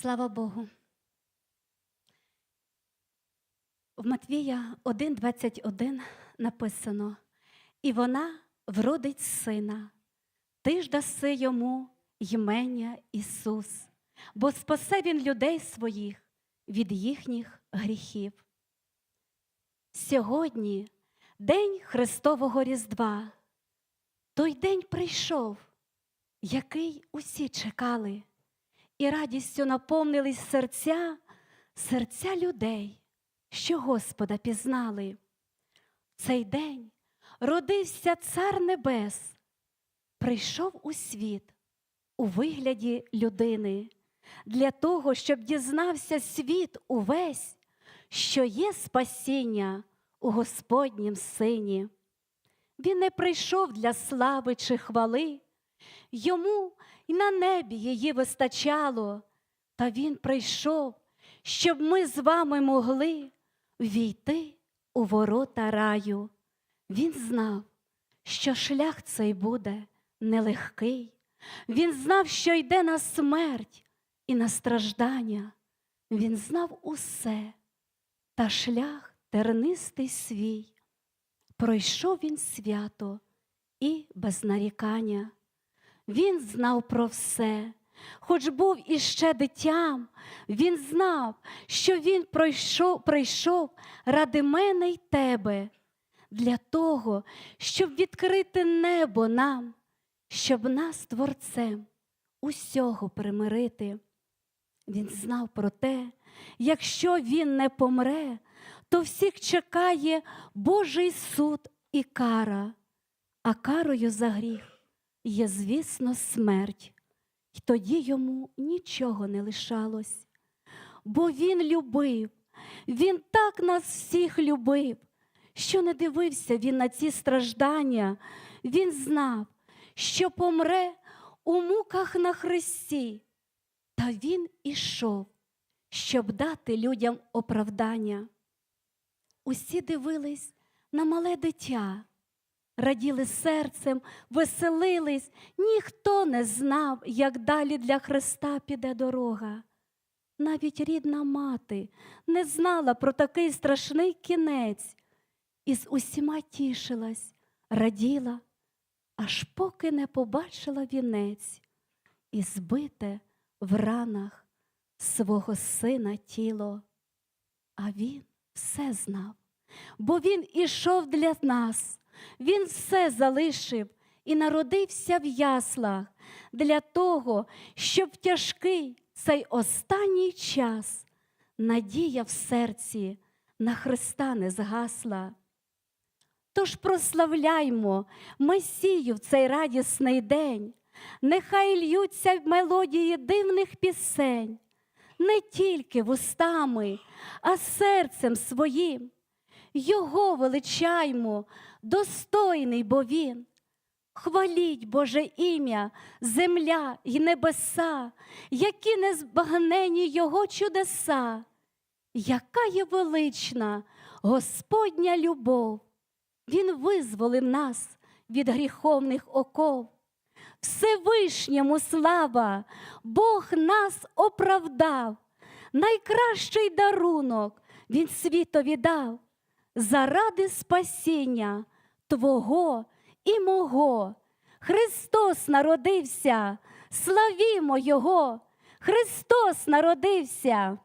Слава Богу. В Матвія 1,21 написано: І вона вродить сина, ти ж даси йому ймення Ісус, бо спасе він людей своїх від їхніх гріхів. Сьогодні день Христового Різдва. Той день прийшов, який усі чекали, і радістю наповнились серця, серця людей, що Господа пізнали. Цей день родився Цар Небес, прийшов у світ у вигляді людини, для того, щоб дізнався світ увесь, що є спасіння у Господнім Сині. Він не прийшов для слави чи хвали, йому й на небі її вистачало, та він прийшов, щоб ми з вами могли війти у ворота раю. Він знав, що шлях цей буде нелегкий. Він знав, що йде на смерть і на страждання. Він знав усе, та шлях тернистий свій. Пройшов він свято і без нарікання. Він знав про все, хоч був іще дитям, він знав, що він пройшов, прийшов ради мене й тебе, для того, щоб відкрити небо нам, щоб нас Творцем усього примирити. Він знав про те, якщо він не помре, то всіх чекає Божий суд і кара, а карою за гріх є, звісно, смерть, І тоді йому нічого не лишалось. Бо він любив, він так нас всіх любив, що не дивився він на ці страждання, він знав, що помре у муках на хресті, та він ішов, щоб дати людям оправдання. Усі дивились на мале дитя, раділи серцем, веселились, ніхто не знав, як далі для Христа піде дорога. Навіть рідна мати не знала про такий страшний кінець, і з усіма тішилась, раділа, аж поки не побачила вінець і збите в ранах свого сина тіло. А він все знав, бо він ішов для нас, він все залишив і народився в яслах для того, щоб тяжкий цей останній час надія в серці на Христа не згасла. Тож прославляймо Месію в цей радісний день, нехай льються мелодії дивних пісень, не тільки вустами, а серцем своїм. Його величаймо, достойний бо він. Хваліть Боже ім'я, земля й небеса, які незбагнені Його чудеса, яка є велична Господня любов. Він визволив нас від гріховних оков. Всевишньому слава, Бог нас оправдав, найкращий дарунок Він світові дав, заради спасіння Твого і мого. Христос народився, славімо Його, Христос народився.